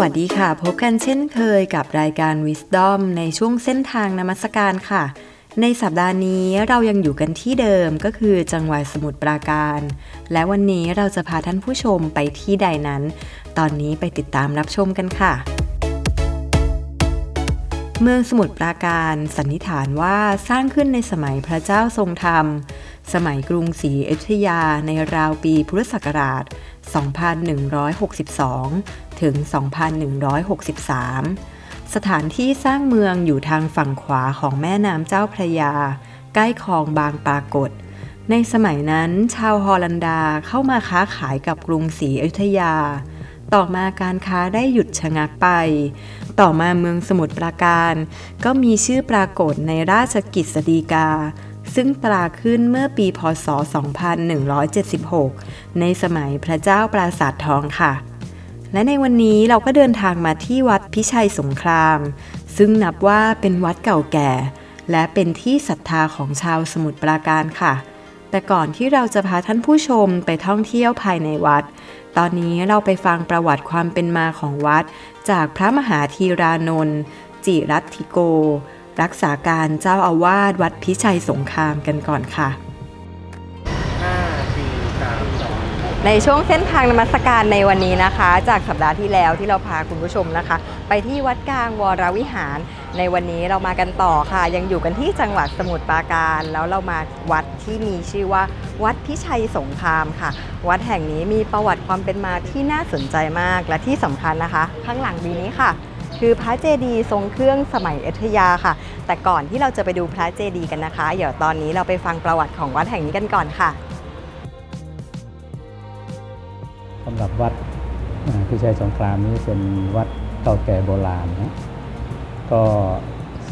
วัสดีค่ะ พบกันเช่นเคยกับรายการ Wisdom ในช่วงเส้นทางนมัสการค่ะ ในสัปดาห์นี้เรายังอยู่กันที่เดิมก็คือจังหวัดสมุทรปราการ และวันนี้เราจะพาท่านผู้ชมไปที่ใดนั้น ตอนนี้ไปติดตามรับชมกันค่ะ เมืองสมุทรปราการสันนิษฐานว่าสร้างขึ้นในสมัยพระเจ้าทรงธรรม สมัยกรุงศรีอยุธยาในราวปีพุทธศักราช 2162 ถึง 2163 สถานที่สร้างเมืองอยู่ทางฝั่งขวาของแม่น้ำเจ้าพระยา ใกล้คลองบางปรากฏ ในสมัยนั้นชาวฮอลันดาเข้ามาค้าขายกับกรุงศรีอยุธยา ต่อมาการค้าได้หยุดชะงักไป ต่อมาเมืองสมุทรปราการ ก็มีชื่อปรากฏในราชกิจสดีกา ซึ่งตราขึ้นเมื่อปีพศ 2176 ในสมัยพระเจ้าปราสาททองค่ะ และในวันนี้เราก็เดินทางมาที่วัดพิชัยสงคราม ซึ่งนับว่าเป็นวัดเก่าแก่ และเป็นที่ศรัทธาของชาวสมุทรปราการค่ะ แต่ก่อนที่เราจะพาท่านผู้ชมไปท่องเที่ยวภายในวัด ตอนนี้เราไปฟังประวัติความเป็นมาของวัด จากพระมหาธีรานนท์จิรัตติโก รักษาการเจ้าอาวาสวัดพิชัยสงครามกันก่อนค่ะห้าสี่สามสองในช่วงเส้นทางนมัสการในวันนี้นะคะ จากสัปดาห์ที่แล้วที่เราพาคุณผู้ชมนะคะ ไปที่วัดกลางวรวิหาร ในวันนี้เรามากันต่อค่ะ ยังอยู่กันที่จังหวัดสมุทรปราการ แล้วเรามาวัดที่มีชื่อว่า วัดพิชัยสงครามค่ะ วัดแห่งนี้มีประวัติความเป็นมาที่น่าสนใจมากและที่สำคัญนะคะ ข้างหลังดีนี้ค่ะคือพระเจดีย์ทรงเครื่องสมัยอยุธยาค่ะ แต่ก่อนที่เราจะไปดูพระเจดีย์กันนะคะ เดี๋ยวตอนนี้เราไปฟังประวัติของวัดแห่งนี้กันก่อนค่ะสำหรับวัดพิชัยสงครามนี้เป็นวัดเก่าแก่โบราณนะก็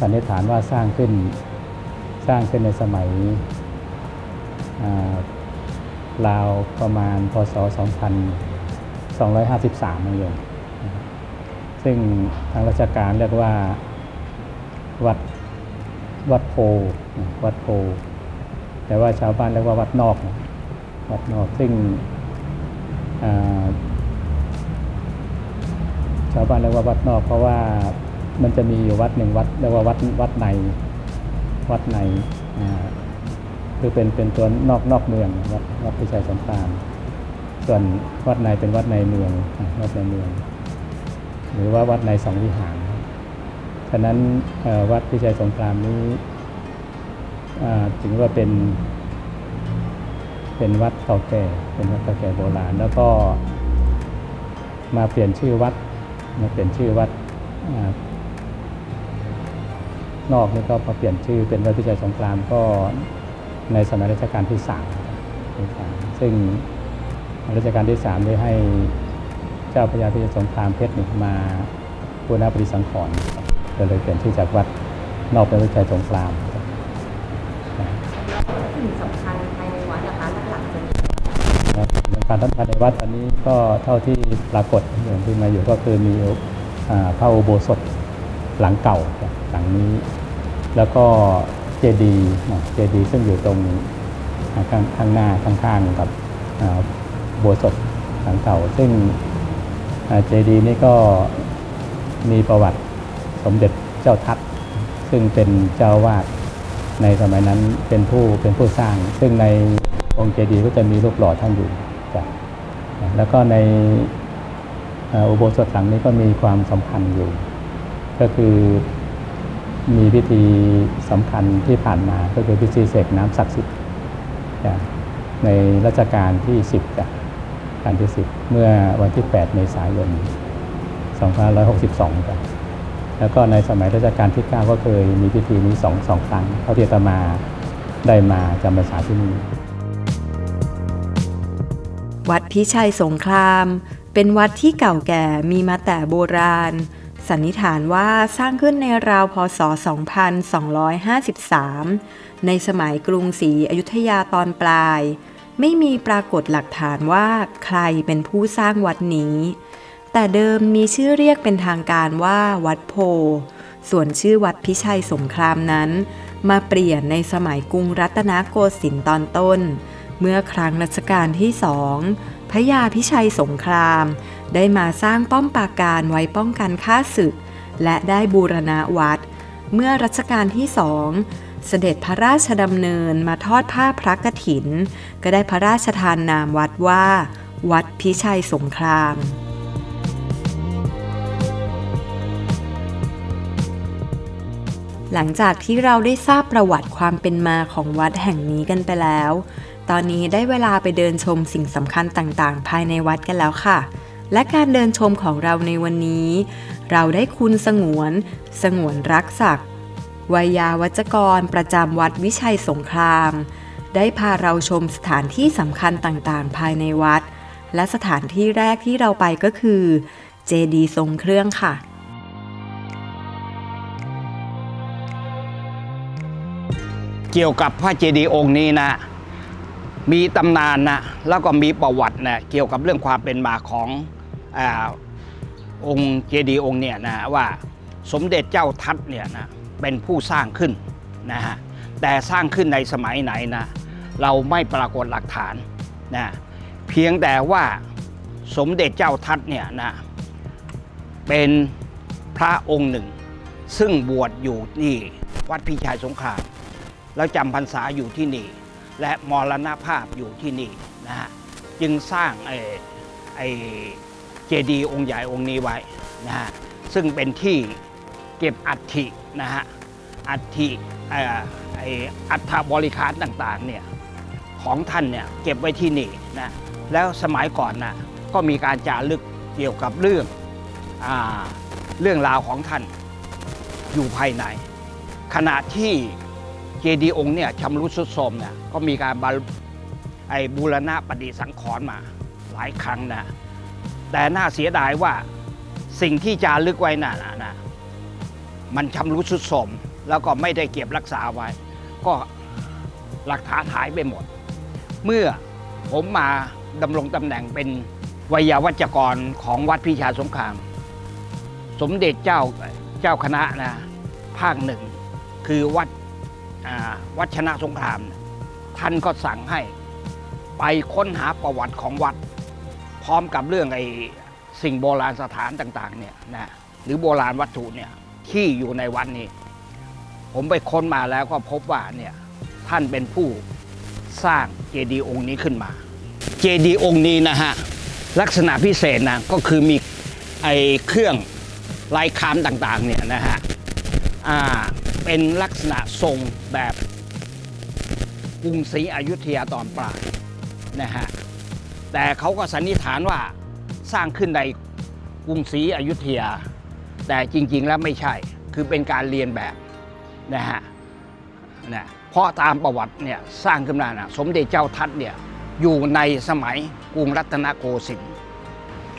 สันนิษฐานว่าสร้างขึ้นสร้างขึ้นในสมัยราวประมาณพศ 2253นั่นเองนะครับซึ่งทางราชการเรียกว่าวัด วัดโพวัดโพแต่ว่าชาวบ้านเรียกว่าวัดนอกวัดนอกซึ่งชาวบ้านเรียกว่าวัดนอก เพราะว่ามันจะมีอยู่วัดหนึ่งวัดเรียกว่าวัดวัดในวัดในคือเป็นเป็นตัวนอกนอกเมืองวัดวัดพิชัยสงครามส่วนวัดในเป็นวัดในเมืองวัดในเมือง หรือว่าวัดในสองวิหาร ฉะนั้นวัดพิชัยสงครามนี้ถือว่าเป็นเป็นวัดเก่าแก่ เป็นวัดเก่าแก่โบราณ แล้วก็มาเปลี่ยนชื่อวัด มาเปลี่ยนชื่อวัดอนอกนี่ก็มาเปลี่ยนชื่อเป็นวัดพิชัยสงครามก็ในสมัยรัชกาลที่สามซึ่งรัชกาลที่สามได้ให้เจ้าพระยาพิชัยสงครามเพชรมาบูรณะปฏิสังขรณ์ ก็เลยเปลี่ยนชื่อจากวัดนอกเป็นวัดพิชัยสงครามสิ่งสำคัญภายในวัดนะคะหลักๆจะมีครับการทัศนในวัดอันนี้ก็เท่าที่ปรากฏอย่างที่มาอยู่ก็คือมีพระอุโบสถหลังเก่าหลังนี้ แล้วก็เจดีย์นะเจดีย์ซึ่งอยู่ตรงข้างข้างหน้าข้างๆกับอ่าอุโบสถหลังเก่า ซึ่งเจดีย์นี้ก็มีประวัติ สมเด็จเจ้าทัตซึ่งเป็นเจ้าวาดในสมัยนั้นเป็นผู้เป็นผู้สร้าง ซึ่งในองค์เจดีย์ก็จะมีรูปหล่อท่านอยู่จ้ะแล้วก็ในอุโบสถหลังนี้ก็มีความสำคัญอยู่ ก็คือมีพิธีสำคัญที่ผ่านมาก็คือพิธีเสกน้ำศักดิ์สิทธิ์จ้ะในรัชกาลที่10จ้ะการที่ 10 เมื่อวันที่ 8 เมษายน 2562จ้ะ แล้วก็ในสมัยรัชกาลที่ 9 ก็เคยมีพิธีนี้สองสองครั้งเท่าที่อาตมาได้มาจำพรรษาที่นี่วัดพิชัยสงคราม เป็นวัดที่เก่าแก่มีมาแต่โบราณ สันนิษฐานว่าสร้างขึ้นในราวพศ 2253 ในสมัยกรุงศรีอยุธยาตอนปลาย ไม่มีปรากฏหลักฐานว่าใครเป็นผู้สร้างวัดนี้ แต่เดิมมีชื่อเรียกเป็นทางการว่าวัดโพ ส่วนชื่อวัดพิชัยสงครามนั้น มาเปลี่ยนในสมัยกรุงรัตนโกสินทร์ตอนต้น เมื่อครั้งรัชกาลที่สองพระยาพิชัยสงคราม ได้มาสร้างป้อมปราการไว้ป้องกันข้าศึก และได้บูรณะวัด เมื่อรัชกาลที่สองเสด็จพระราชดำเนินมาทอดผ้าพระกฐิน ก็ได้พระราชทานนามวัดว่า วัดพิชัยสงคราม หลังจากที่เราได้ทราบประวัติความเป็นมาของวัดแห่งนี้กันไปแล้ว ตอนนี้ได้เวลาไปเดินชมสิ่งสำคัญต่างๆ ภายในวัดกันแล้วค่ะ และการเดินชมของเราในวันนี้ เราได้คุณสงวน สงวนรักศักดิ์วัยาวัจกรประจำวัดวิชัยสงคราม ได้พาเราชมสถานที่สำคัญต่างๆ ภายในวัด และสถานที่แรกที่เราไปก็คือ เจดีทรงเครื่องค่ะ เกี่ยวกับพระเจดีย์องค์นี้นะ มีตำนานนะแล้วก็มีประวัตินะเกี่ยวกับเรื่องความเป็นมาของอองค์เจดีย์องค์เนี่ยนะว่าสมเด็จเจ้าทัตเนี่ยนะเป็นผู้สร้างขึ้นนะฮะแต่สร้างขึ้นในสมัยไหนนะเราไม่ปรากฏหลักฐานนะเพียงแต่ว่าสมเด็จเจ้าทัตเนี่ยนะเป็นพระองค์หนึ่ง ซึ่งบวชอยู่ที่วัดพิชัยสงคราม แล้วจำพรรษาอยู่ที่นี่ และมรณภาพอยู่ที่นี่นะฮะจึงสร้างไอ้ไอ้เจดีย์องค์ใหญ่องค์นี้ไว้นะฮะซึ่งเป็นที่เก็บอัฐินะฮะอัฐิไอ้อัฐบริคารต่างๆเนี่ยของท่านเนี่ยเก็บไว้ที่นี่นะแล้วสมัยก่อนนะก็มีการจารึกเกี่ยวกับเรื่องอเรื่องราวของท่านอยู่ภายใน ขณะที่ ดีย์องค์เนี่ยชำรุดทรุดโทรมเนี่ยก็มีการบาไอ้บูรณะปฏิสังขรณ์มาหลายครั้งนะ แต่น่าเสียดายว่าสิ่งที่จารึกไว้น่ะนะนะมันชำรุดทรุดโทรมแล้วก็ไม่ได้เก็บรักษาไว้ ก็หลักฐานหายไปหมด เมื่อผมมาดำรงตำแหน่งเป็นวิยาวัจกรของวัดพิชาสงคราม สมเด็จเจ้าเจ้าคณะนะภาคหนึ่ง คือวัด วัดชนะสงคราม ท่านก็สั่งให้ไปค้นหาประวัติของวัด พร้อมกับเรื่องไอ้สิ่งโบราณสถานต่างๆเนี่ยนะหรือโบราณวัตถุเนี่ยที่อยู่ในวัดนี้ ผมไปค้นมาแล้วก็พบว่าเนี่ยท่านเป็นผู้สร้างเจดีย์องค์นี้ขึ้นมา เจดีย์องค์นี้นะฮะลักษณะพิเศษนะก็คือมีไอ้เครื่องลายคามต่างๆเนี่ยนะฮะอ่า เป็นลักษณะทรงแบบกรุงศรีอยุธยาตอนปลายนะฮะแต่เขาก็สันนิษฐานว่าสร้างขึ้นในกรุงศรีอยุธยา แต่จริง ๆ แล้วไม่ใช่คือเป็นการเรียนแบบนะฮะนะเพราะตามประวัติเนี่ยสร้างขึ้นมานะสมเด็จเจ้าทัตเนี่ยอยู่ในสมัยกรุงรัตนโกสินทร์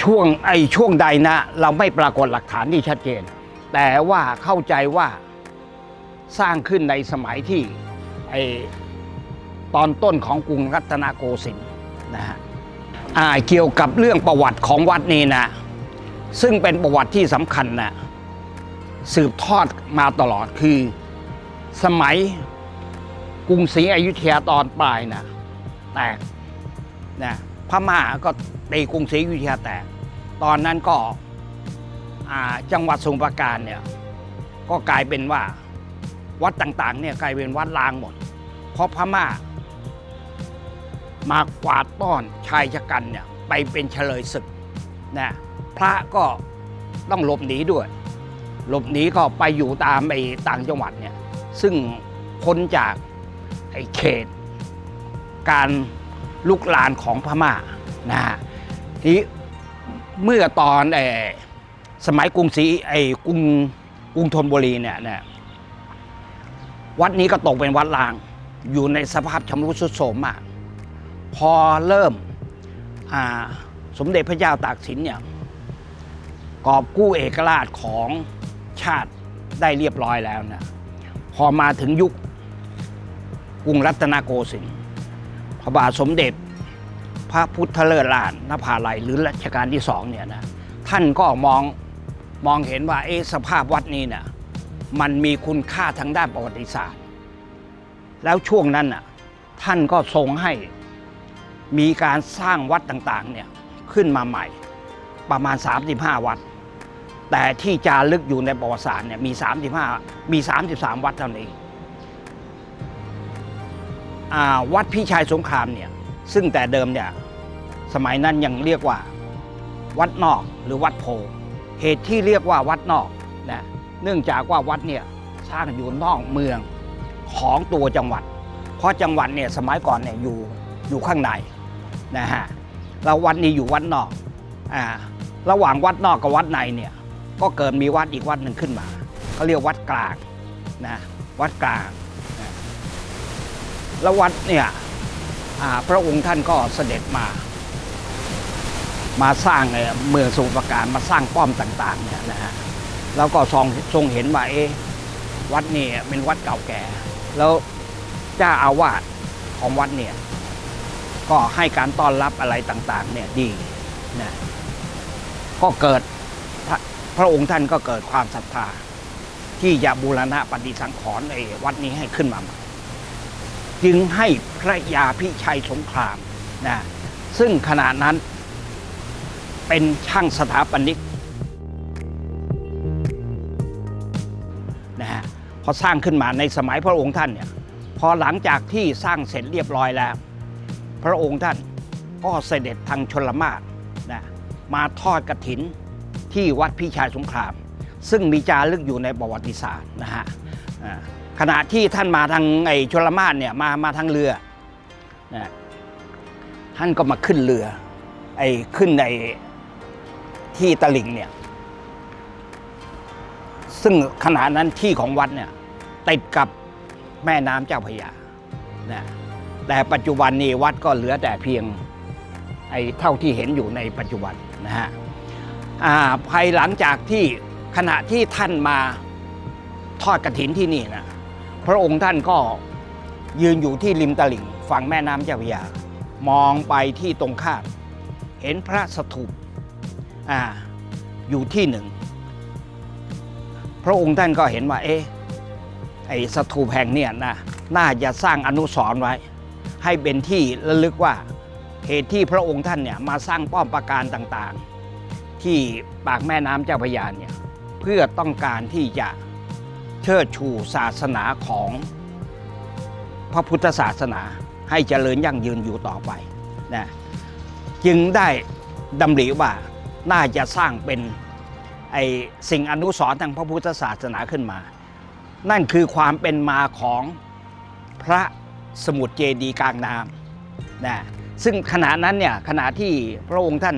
ช่วงไอช่วงใดนะเราไม่ปรากฏหลักฐานที่ชัดเจน แต่ว่าเข้าใจว่า สร้างขึ้นในสมัยที่ไอตอนต้นของกรุงรัตนโกสินทร์นะฮะอ่าเกี่ยวกับเรื่องประวัติของวัดนี้นะ ซึ่งเป็นประวัติที่สำคัญนะสืบทอดมาตลอดคือสมัยกรุงศรีอยุธยาตอนปลายนะแตกนะพม่าก็ตีกรุงศรีอยุธยาแตก ตอนนั้นก็อ่าจังหวัดสมุพรปราการเนี่ยก็กลายเป็นว่า วัดต่างๆเนี่ยกลายเป็นวัดล้างหมด เพราะพม่ามากวาดต้อนชายชะกันเนี่ยไปเป็นเฉลยศึกนะพระก็ต้องหลบหนีด้วย หลบหนีก็ไปอยู่ตามไอ้ต่างจังหวัดเนี่ยซึ่งพ้นจากไอ้เขต การลุกลานของพม่านะฮะทีเมื่อตอนไอ้สมัยกรุงศรีไอ้กรุงกรุงธนบุรีเนี่ยเนี่ย วัดนี้ก็ตกเป็นวัดล้าง อยู่ในสภาพชำรุดทรุดโทรมมาก พอเริ่มสมเด็จพระเจ้าตากสินเนี่ยกอบกู้เอกราชของชาติได้เรียบร้อยแล้วนะพอมาถึงยุคกรุงรัตนโกสินทร์พระบาทสมเด็จพระพุทธเลิศลานนภาลัยหรือรัชกาลที่สองเนี่ยนะท่านก็มองมองเห็นว่าเอสภาพวัดนี้เนี่ย มันมีคุณค่าทางด้านประวัติศาสตร์ แล้วช่วงนั้นน่ะท่านก็ทรงให้มีการสร้างวัดต่างๆเนี่ยขึ้นมาใหม่ประมาณ 35 วัด แต่ที่จารึกอยู่ในประวัติศาสตร์เนี่ยมี 35 มี 33 วัดเท่านี้วัดพิชัยสงครามเนี่ยซึ่งแต่เดิมเนี่ยสมัยนั้นยังเรียกว่าวัดนอกหรือวัดโพ เหตุที่เรียกว่าวัดนอกนะ เนื่องจากว่าวัดเนี่ยสร้างอยู่นอกเมืองของตัวจังหวัด เพราะจังหวัดเนี่ยสมัยก่อนเนี่ยอยู่อยู่ข้างในนะฮะแล้ววัดนี้อยู่วัดนอกอ่าระหว่างวัดนอกกับวัดในเนี่ยก็เกิดมีวัดอีกวัดหนึ่งขึ้นมาเขาเรียกวัดกลางนะวัดกลางนะแล้ววัดเนี่ยอ่าพระองค์ท่านก็เสด็จมา มาสร้างเอ่อเมืองสุปราการมาสร้างป้อมต่างๆเนี่ยนะฮะ แล้วก็ทรงทรงเห็นว่าเอ๊วัดนี่เป็นวัดเก่าแก่ แล้วเจ้าอาวาสของวัดเนี่ยก็ให้การต้อนรับอะไรต่าง ๆ เนี่ยดีนะก็เกิดพระพระองค์ท่านก็เกิดความศรัทธา ที่จะบูรณะปฏิสังขรณ์ไอ้วัดนี้ให้ขึ้นมาใหม่จึงให้พระยาพิชัยสงครามนะซึ่งขณะนั้นเป็นช่างสถาปนิก อสร้างขึ้นมาในสมัยพระองค์ท่านเนี่ยพอหลังจากที่สร้างเสร็จเรียบร้อยแล้ว พระองค์ท่านก็เสด็จทางชนละมารนะมาทอดกระถินที่วัดพิชัยสงคราม ซึ่งมีจารึกอยู่ในประวัติศาสตร์นะฮะขณะที่ท่านมาทางไอชนละมารเนี่ยมามาทางเรือนะท่านก็มาขึ้นเรือไอขึ้นในที่ตลิ่งเนี่ยซึ่งขณะนั้นที่ของวัดเนี่ย ติดกับแม่น้ำเจ้าพระยานะแต่ปัจจุบันนี้วัดก็เหลือแต่เพียงไอ้เท่าที่เห็นอยู่ในปัจจุบันนะฮะอ่าภายหลังจากที่ขณะที่ท่านมาทอดกระถินที่นี่นะพระองค์ท่านก็ยืนอยู่ที่ริมตลิ่งฝั่งแม่น้ำเจ้าพระยามองไปที่ตรงข้ามเห็นพระสถูปอ่าอยู่ที่หนึ่ง พระองค์ท่านก็เห็นว่าเอ๊ะ ไอ้สถูปแห่งเนี่ยนะน่าจะสร้างอนุสรณ์ไว้ ให้เป็นที่ระลึกว่าเหตุที่พระองค์ท่านเนี่ยมาสร้างป้อมปราการต่างๆ ที่ปากแม่น้ำเจ้าพระยาเนี่ยเพื่อต้องการที่จะเชิดชูศาสนาของพระพุทธศาสนาให้เจริญยั่งยืนอยู่ต่อไปนะจึงได้ดำริว่าน่าจะสร้างเป็นไอสิ่งอนุสรณ์ทางพระพุทธศาสนาขึ้นมา นั่นคือความเป็นมาของพระสมุทรเจดีกลางน้ำนะซึ่งขณะนั้นเนี่ยขณะที่พระองค์ท่าน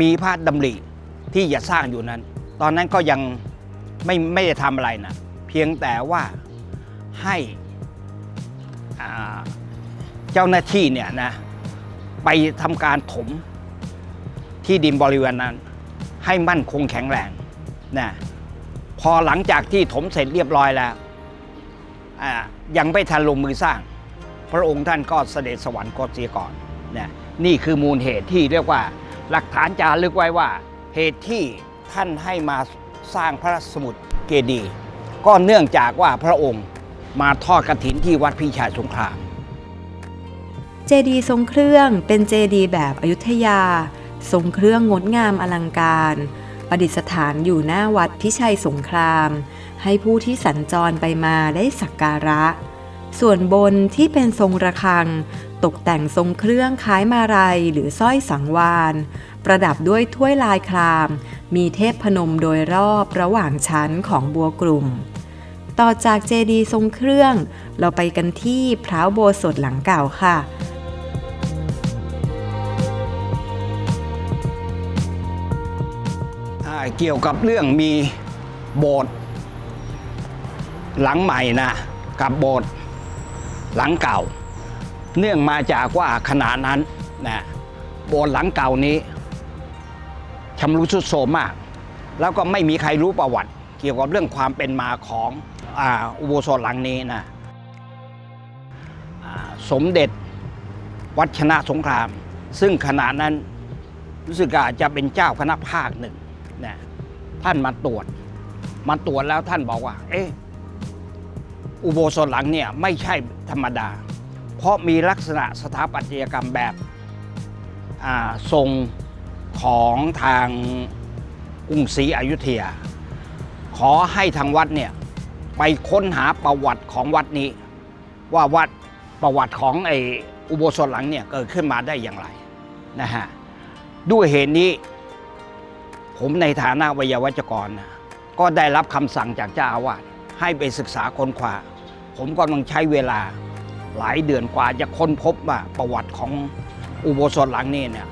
มีพระดำริที่จะสร้างอยู่นั้น ตอนนั้นก็ยังไม่ไม่ได้ทำอะไรนะเพียงแต่ว่าให้เจ้าหน้าที่เนี่ยนะไปทำการถมที่ดินบริเวณนั้น ให้มั่นคงแข็งแรงนะ พอหลังจากที่ถมเสร็จเรียบร้อยแล้วยังไม่ทันลงมือสร้าง พระองค์ท่านก็เสด็จสวรรคตเสียก่อนนะนี่คือมูลเหตุที่เรียกว่า หลักฐานจารึกไว้ว่า เหตุที่ท่านให้มาสร้างพระสมุทรเกดีย์ก็เนื่องจากว่าพระองค์มาทอดกฐินที่วัดพิชัยสงครามเจดีย์ทรงเครื่องเป็นเจดีย์แบบอยุธยา ทรงเครื่องงดงามอลังการ ประดิษฐานอยู่หน้าวัดพิชัยสงคราม ให้ผู้ที่สัญจรไปมาได้สักการะ ส่วนบนที่เป็นทรงระฆัง ตกแต่งทรงเครื่องคล้ายมาลัยหรือสร้อยสังวาน ประดับด้วยถ้วยลายคราม มีเทพพนมโดยรอบระหว่างชั้นของบัวกลุ่ม ต่อจากเจดีย์ทรงเครื่อง เราไปกันที่พระโบสถหลังเก่าค่ะ เกี่ยวกับเรื่องมีโบสถ์หลังใหม่นะกับโบสถ์หลังเก่า เนื่องมาจากว่าขณะนั้นนะโบสถ์หลังเก่านี้ชำรุดทรุดโทรมมาก แล้วก็ไม่มีใครรู้ประวัติ เกี่ยวกับเรื่องความเป็นมาของอุโบสถหลังนี้นะอ่าสมเด็จวัชนะสงคราม ซึ่งขณะนั้นรู้สึกว่าจะเป็นเจ้าคณะภาคหนึ่ง นะท่านมาตรวจมาตรวจแล้วท่านบอกว่า เอ๊ะอุโบสถหลังเนี่ยไม่ใช่ธรรมดา เพราะมีลักษณะสถาปัตยกรรมแบบทรงของทางกรุงศรีอยุธยา ขอให้ทางวัดเนี่ยไปค้นหาประวัติของวัดนี้ ว่าวัดประวัติของไออุโบสถหลังเนี่ยเกิดขึ้นมาได้อย่างไรนะฮะด้วยเหตุนี้ ผมในฐานะวิยาวัจกรนะก็ได้รับคำสั่งจากเจ้าอาวาสให้ไปศึกษาค้นคว้าผมก็ต้องใช้เวลาหลายเดือนกว่าจะค้นพบว่าประวัติของอุโบสถหลังนี้เนี่ย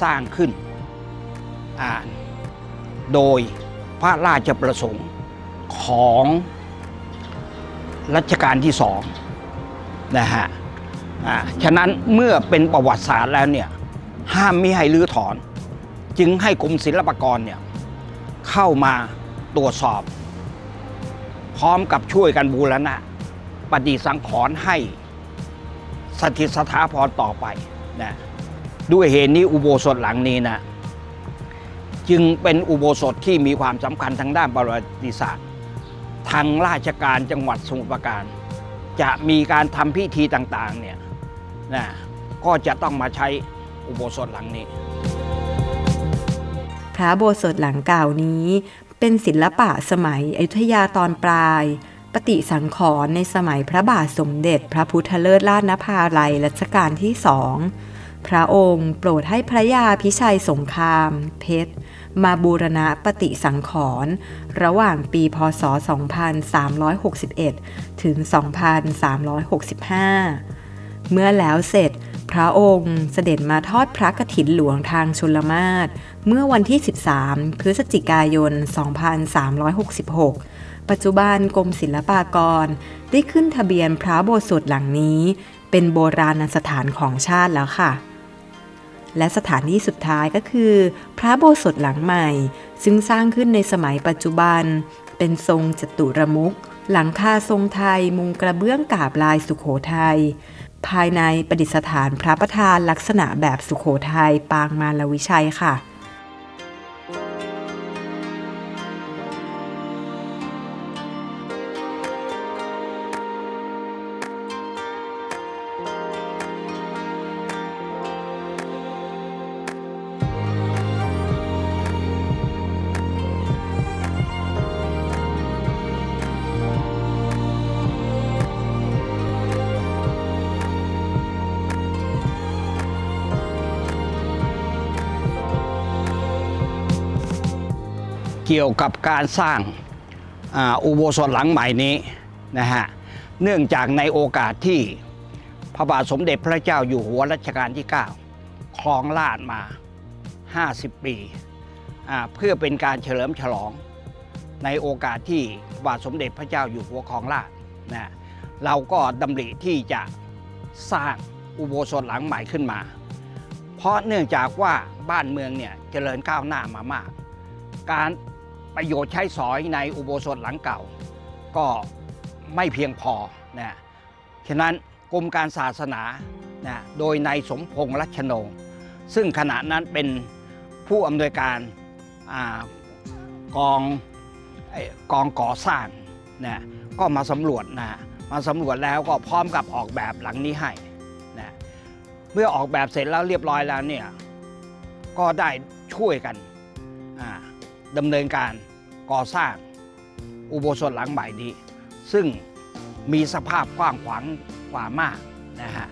สร้างขึ้นอ่าโดยพระราชประสงค์ของรัชกาลที่สองนะฮะอ่าฉะนั้นเมื่อเป็นประวัติศาสตร์แล้วเนี่ยห้ามไม่ให้รื้อถอน จึงให้กรมศิลปากรเนี่ยเข้ามาตรวจสอบ พร้อมกับช่วยกันบูรณะปฏิสังขรณ์ให้สถิตสถาพรต่อไปนะด้วยเหตุนี้อุโบสถหลังนี้นะจึงเป็นอุโบสถที่มีความสำคัญทางด้านประวัติศาสตร์ ทางราชการจังหวัดสมุทรปราการ จะมีการทำพิธีต่างๆเนี่ยนะก็จะต้องมาใช้อุโบสถหลังนี้ พระโบสถหลังเก่านี้ เป็นศิลปะสมัยอยุธยาตอนปลาย ปฏิสังขรณ์ในสมัยพระบาทสมเด็จ พระพุทธเลิศราชนภาลัยรัชกาลที่สองพระองค์โปรดให้พระยาพิชัยสงคราม เพชร มาบูรณะปฏิสังขรณ์ระหว่างปีพศ 2361 ถึง 2365 เมื่อแล้วเสร็จพระองค์เสด็จมาทอดพระกฐินหลวงทางชลมาศ เมื่อวันที่ 13 พฤศจิกายน 2366 ปัจจุบันกรมศิลปากร ได้ขึ้นทะเบียนพระโบสถ์หลังนี้ เป็นโบราณสถานของชาติแล้วค่ะ และสถานที่สุดท้ายก็คือ พระโบสถ์หลังใหม่ ซึ่งสร้างขึ้นในสมัยปัจจุบัน เป็นทรงจตุรมุข หลังคาทรงไทยมุงกระเบื้องกาบลายสุขโขทัยภายในประดิษฐานพระประธานลักษณะแบบสุขโขทัยปางมารวิชัยค่ะ กี่ยวกับการสร้างอาอุโบสถหลังใหม่นี้นะฮะเนื่องจากในโอกาสที่พระบาทสมเด็จพระเจ้าอยู่หัวรัชกาลที่ 9ครองราชมา 50 ปี เพื่อเป็นการเฉลิมฉลองในโอกาสที่พระบาทสมเด็จพระเจ้าอยู่หัวครองราชนะเราก็ดำริที่จะสร้างอุโบสถหลังใหม่ขึ้นมา เพราะเนื่องจากว่าบ้านเมืองเนี่ยเจริญก้าวหน้ามามาก การ ประโยชน์ใช้สอยในอุโบสถหลังเก่า ก็ไม่เพียงพอนะฉะนั้นกรมการศาสนานะโดยนายสมพงษ์รัชโนซึ่งขณะนั้นเป็นผู้อำนวยการอากองกองก่อสร้างนะก็มาสำรวจนะมาสำรวจแล้วก็พร้อมกับออกแบบหลังนี้ให้นะเมื่อออกแบบเสร็จแล้วเรียบร้อยแล้วเนี่ยก็ได้ช่วยกัน ดำเนินการก่อสร้างอุโบสถหลังใหม่นี้ ซึ่งมีสภาพกว้างขวางกว่ามากนะฮะ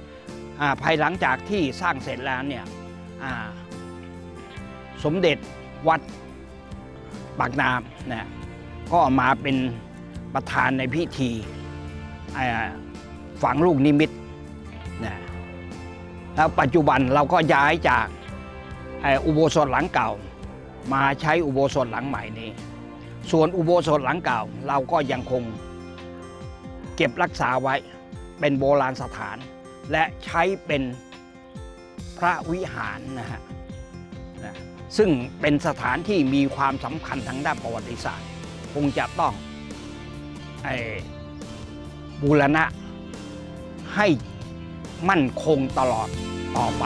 ภายหลังจากที่สร้างเสร็จแล้วเนี่ยสมเด็จวัดปากน้ำนะก็มาเป็นประธานในพิธีฝังลูกนิมิตนะแล้วปัจจุบันเราก็ย้ายจากอุโบสถหลังเก่า มาใช้อุโบสถหลังใหม่นี้ ส่วนอุโบสถหลังเก่าเราก็ยังคง เก็บรักษาไว้เป็นโบราณสถาน และใช้เป็นพระวิหารนะฮะซึ่งเป็นสถานที่มีความสำคัญทางด้านประวัติศาสตร์ คงจะต้องบูรณะให้มั่นคงตลอดต่อไป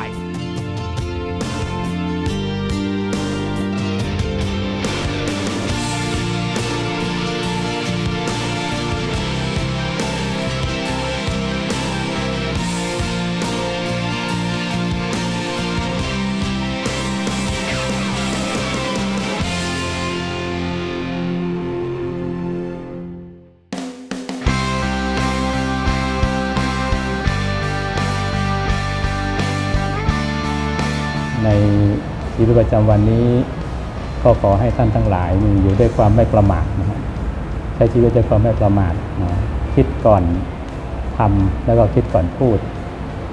ในชีวิตประจำวันนี้ ก็ขอให้ท่านทั้งหลายมีอยู่ด้วยความไม่ประมาทนะใช้ชีวิตด้วยความไม่ประมาทนะคิดก่อนทำแล้วก็คิดก่อนพูด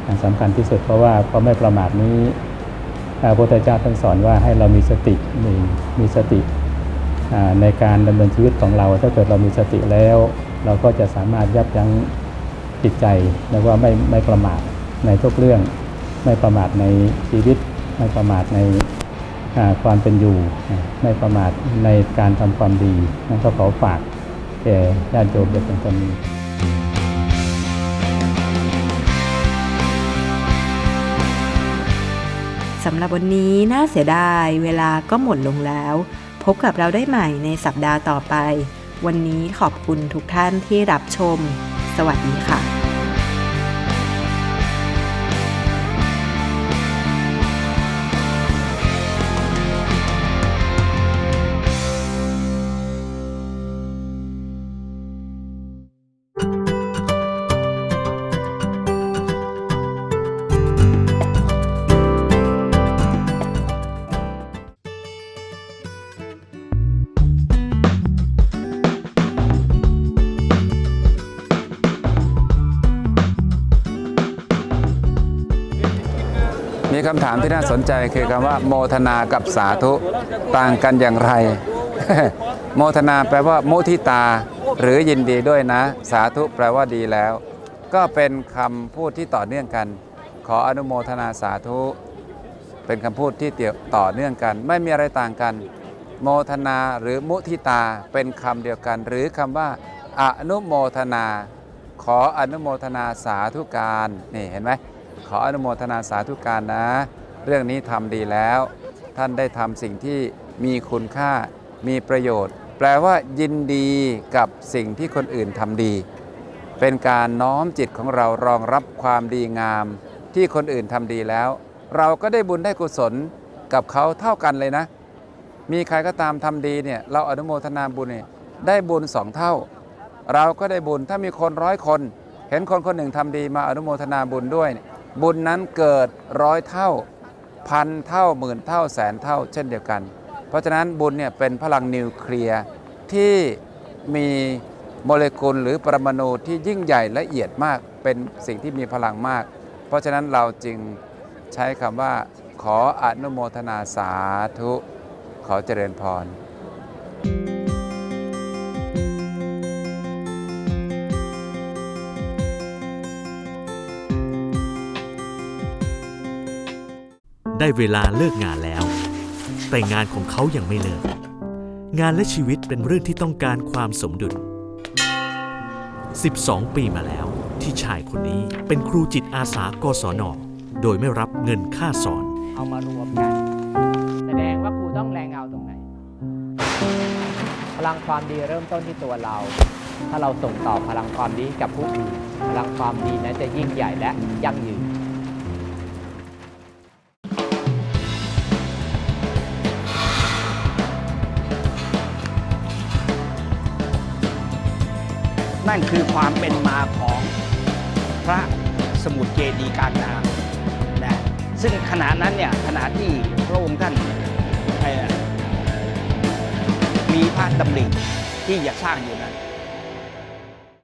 อันสำคัญที่สุดเพราะว่าความไม่ประมาทนี้พระพุทธเจ้าท่านสอนว่าให้เรามีสติมีมีสติในการดำเนินชีวิตของเรา ถ้าเกิดเรามีสติแล้ว เราก็จะสามารถยับยั้งจิตใจแล้วว่าไม่ไม่ประมาทในทุกเรื่องไม่ประมาทในชีวิต ไม่ประมาทในความเป็นอยู่นะไม่ประมาทในการทำความดีนั่นก็ขอฝากแก่ญาติโยมเป็นคนนี้สำหรับวันนี้น่าเสียดายเวลาก็หมดลงแล้ว พบกับเราได้ใหม่ในสัปดาห์ต่อไป วันนี้ขอบคุณทุกท่านที่รับชม สวัสดีค่ะามที่น่าสนใจคือคำว่าโมทนากับสาธุต่างกันอย่างไร โมทนาแปลว่ามุทิตา หรือยินดีด้วยนะ สาธุแปลว่าดีแล้ว ก็เป็นคำพูดที่ต่อเนื่องกัน ขออนุโมทนาสาธุ เป็นคำพูดที่เกี่ยวต่อเนื่องกัน ไม่มีอะไรต่างกัน โมทนาหรือมุทิตาเป็นคำเดียวกัน หรือคำว่า อนุโมทนา ขออนุโมทนาสาธุการนี่เห็นไหมขออนุโมทนาสาธุการนะ เรื่องนี้ทำดีแล้ว ท่านได้ทำสิ่งที่มีคุณค่ามีประโยชน์ แปลว่ายินดีกับสิ่งที่คนอื่นทำดี เป็นการน้อมจิตของเรารองรับความดีงาม ที่คนอื่นทำดีแล้ว เราก็ได้บุญได้กุศลกับเขาเท่ากันเลยนะ มีใครก็ตามทำดีเนี่ยเราอนุโมทนาบุญเนี่ยได้บุญสองเท่า เราก็ได้บุญถ้ามีคนร้อยคน เห็นคนคนหนึ่งทำดีมาอนุโมทนาบุญด้วยเนี่ยบุญนั้นเกิดร้อยเท่า พันเท่าหมื่นเท่าแสนเท่าเช่นเดียวกัน เพราะฉะนั้นบุญเนี่ยเป็นพลังนิวเคลียร์ที่มีโมเลกุลหรือปรมาณูที่ยิ่งใหญ่ละเอียดมากเป็นสิ่งที่มีพลังมาก เพราะฉะนั้นเราจึงใช้คำว่า ขออนุโมทนาสาธุ ขอเจริญพร ได้เวลาเลิกงานแล้ว แต่งานของเขายังไม่เลิก งานและชีวิตเป็นเรื่องที่ต้องการความสมดุล 12 ปีมาแล้วที่ชายคนนี้เป็นครูจิตอาสากศนโดยไม่รับเงินค่าสอน เอามารวมกัน แสดงว่าครูต้องแรงเอาตรงไหน พลังความดีเริ่มต้นที่ตัวเรา ถ้าเราส่งต่อพลังความดีกับผู้อื่น พลังความดีนั้นจะยิ่งใหญ่และยั่งยืน นั่นคือความเป็นมาของพระสมุทรเจดีกางน้ำนะซึ่งขณะนั้นเนี่ยขณะที่พระองค์ท่านมีพระดำริที่จะสร้างอยู่นั้น